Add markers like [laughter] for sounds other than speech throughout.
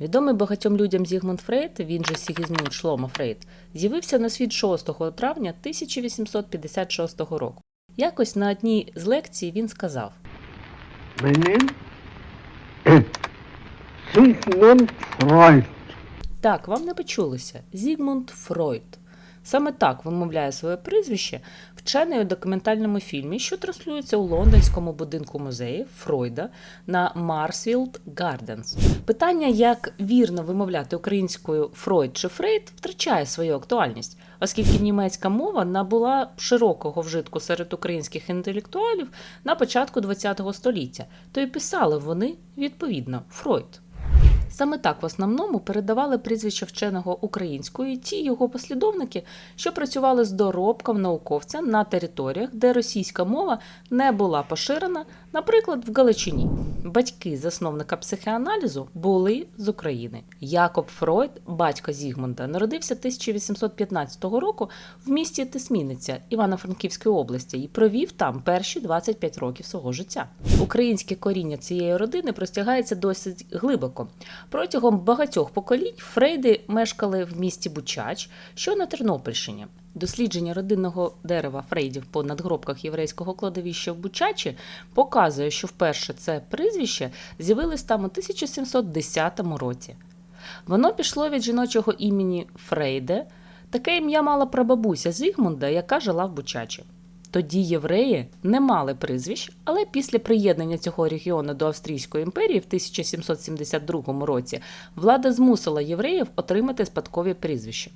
Відомий багатьом людям Зігмунд Фрейд, він же Сігізмунд Шломо Фрейд, з'явився на світ 6 травня 1856 року. Якось на одній з лекцій він сказав: Мені [clears throat] Зігмунд Фройд. Так, вам не почулося. Зігмунд Фройд. Саме так вимовляє своє прізвище вчений у документальному фільмі, що транслюється у лондонському будинку музею Фройда на Марсфілд Гарденс. Питання, як вірно вимовляти українською Фройд чи Фрейд, втрачає свою актуальність, оскільки німецька мова набула широкого вжитку серед українських інтелектуалів на початку ХХ століття, то й писали вони відповідно Фройд. Саме так в основному передавали прізвище вченого українською ті його послідовники, що працювали з доробком науковця на територіях, де російська мова не була поширена, наприклад, в Галичині. Батьки засновника психоаналізу були з України. Якоб Фройд, батько Зігмунда, народився 1815 року в місті Тисміниця Івано-Франківської області і провів там перші 25 років свого життя. Українське коріння цієї родини простягається досить глибоко. Протягом багатьох поколінь Фрейди мешкали в місті Бучач, що на Тернопільщині. Дослідження родинного дерева Фрейдів по надгробках єврейського кладовища в Бучачі показує, що вперше це прізвище з'явилось там у 1710 році. Воно пішло від жіночого імені Фрейде. Таке ім'я мала прабабуся Зігмунда, яка жила в Бучачі. Тоді євреї не мали прізвищ, але після приєднання цього регіону до Австрійської імперії в 1772 році влада змусила євреїв отримати спадкові прізвища.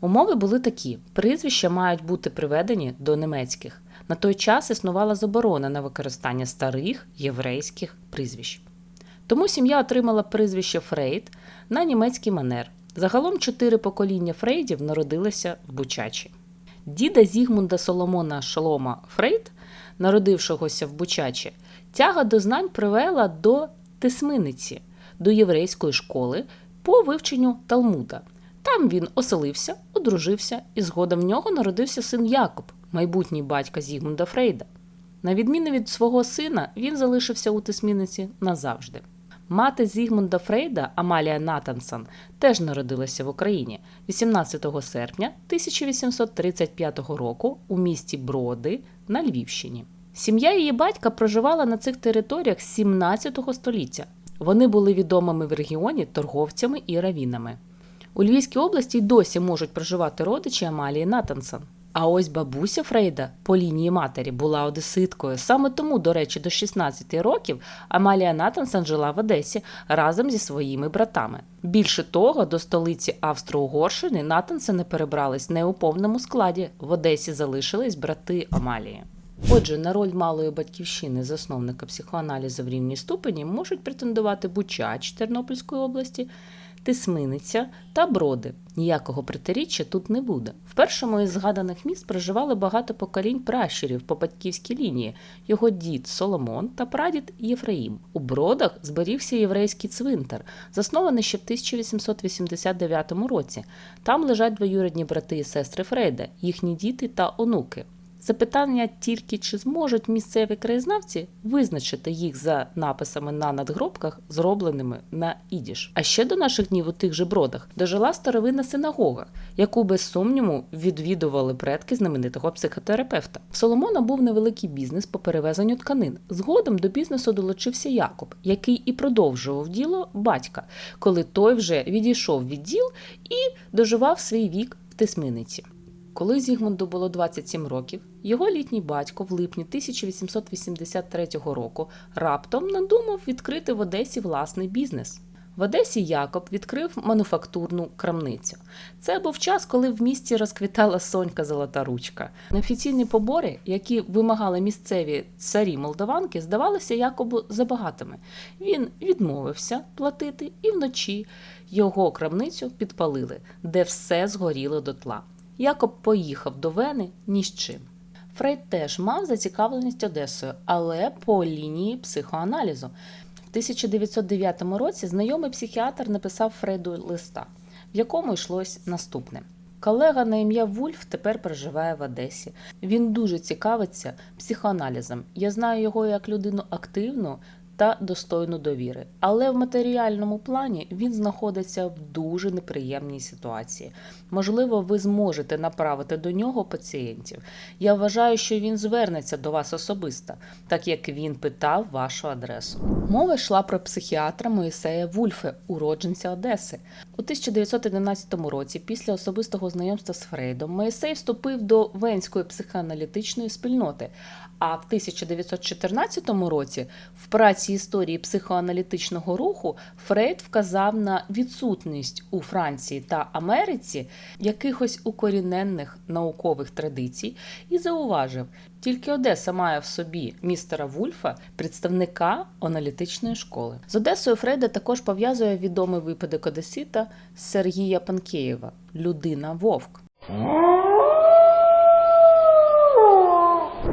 Умови були такі: прізвища мають бути приведені до німецьких. На той час існувала заборона на використання старих єврейських прізвищ. Тому сім'я отримала прізвище Фрейд на німецький манер. Загалом чотири покоління Фрейдів народилися в Бучачі. Діда Зігмунда Соломона Шолома Фрейд, народившогося в Бучачі, тяга до знань привела до Тисминиці, до єврейської школи по вивченню Талмуда. Там він оселився, одружився, і згодом в нього народився син Якоб, майбутній батька Зігмунда Фрейда. На відміну від свого сина, він залишився у Тисміниці назавжди. Мати Зігмунда Фрейда Амалія Натансон теж народилася в Україні 18 серпня 1835 року у місті Броди на Львівщині. Сім'я її батька проживала на цих територіях з 17 століття. Вони були відомими в регіоні торговцями і равінами. У Львівській області й досі можуть проживати родичі Амалії Натансон. А ось бабуся Фрейда по лінії матері була одеситкою. Саме тому, до речі, до 16 років Амалія Натансон жила в Одесі разом зі своїми братами. Більше того, до столиці Австро-Угорщини Натансени перебрались не у повному складі. В Одесі залишились брати Амалії. Отже, на роль малої батьківщини засновника психоаналізу в рівній ступені можуть претендувати Бучач Тернопільської області, Тисминиця та Броди. Ніякого протиріччя тут не буде. В першому із згаданих міст проживали багато поколінь пращурів по батьківській лінії. Його дід Соломон та прадід Єфраїм. У Бродах зберігся єврейський цвинтар, заснований ще в 1889 році. Там лежать двоюрідні брати і сестри Фрейда, їхні діти та онуки. Запитання тільки чи зможуть місцеві краєзнавці визначити їх за написами на надгробках, зробленими на ідіш. А ще до наших днів у тих же бродах дожила старовинна синагога, яку без сумніву відвідували предки знаменитого психотерапевта. В Соломона був невеликий бізнес по перевезенню тканин. Згодом до бізнесу долучився Якоб, який і продовжував діло батька, коли той вже відійшов від діл і доживав свій вік в Тисминиці. Коли Зігмунду було 27 років, його літній батько в липні 1883 року раптом надумав відкрити в Одесі власний бізнес. В Одесі Якоб відкрив мануфактурну крамницю. Це був час, коли в місті розквітала сонька золота ручка. Неофіційні побори, які вимагали місцеві царі молдаванки, здавалися Якобу забагатими. Він відмовився платити, і вночі його крамницю підпалили, де все згоріло дотла. Якоб поїхав до Вени ні з чим. Фрейд теж мав зацікавленість Одесою, але по лінії психоаналізу. В 1909 році знайомий психіатр написав Фрейду листа, в якому йшлось наступне. Колега на ім'я Вульф тепер проживає в Одесі. Він дуже цікавиться психоаналізом. Я знаю його як людину активну та достойну довіри. Але в матеріальному плані він знаходиться в дуже неприємній ситуації. Можливо, ви зможете направити до нього пацієнтів. Я вважаю, що він звернеться до вас особисто, так як він питав вашу адресу. Мова йшла про психіатра Моїсея Вульфе, уродженця Одеси. У 1911 році, після особистого знайомства з Фрейдом, Моїсей вступив до Венської психоаналітичної спільноти. А в 1914 році в праці історії психоаналітичного руху Фрейд вказав на відсутність у Франції та Америці якихось укоріненних наукових традицій і зауважив, тільки Одеса має в собі містера Вульфа, представника аналітичної школи. З Одесою Фрейда також пов'язує відомий випадок Одесита Сергія Панкеєва Людина Вовк.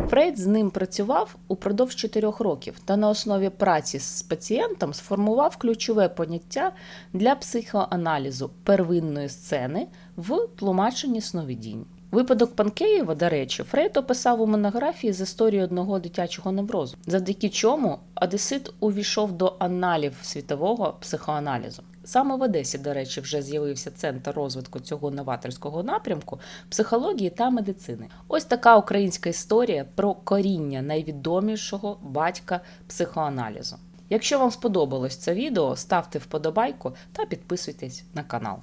Фрейд з ним працював упродовж чотирьох років та на основі праці з пацієнтом сформував ключове поняття для психоаналізу первинної сцени в тлумаченні сновидінь. Випадок Панкеєва, до речі, Фрейд описав у монографії з історії одного дитячого неврозу, завдяки чому Одесит увійшов до аналів світового психоаналізу. Саме в Одесі, до речі, вже з'явився центр розвитку цього новаторського напрямку психології та медицини. Ось така українська історія про коріння найвідомішого батька психоаналізу. Якщо вам сподобалось це відео, ставте вподобайку та підписуйтесь на канал.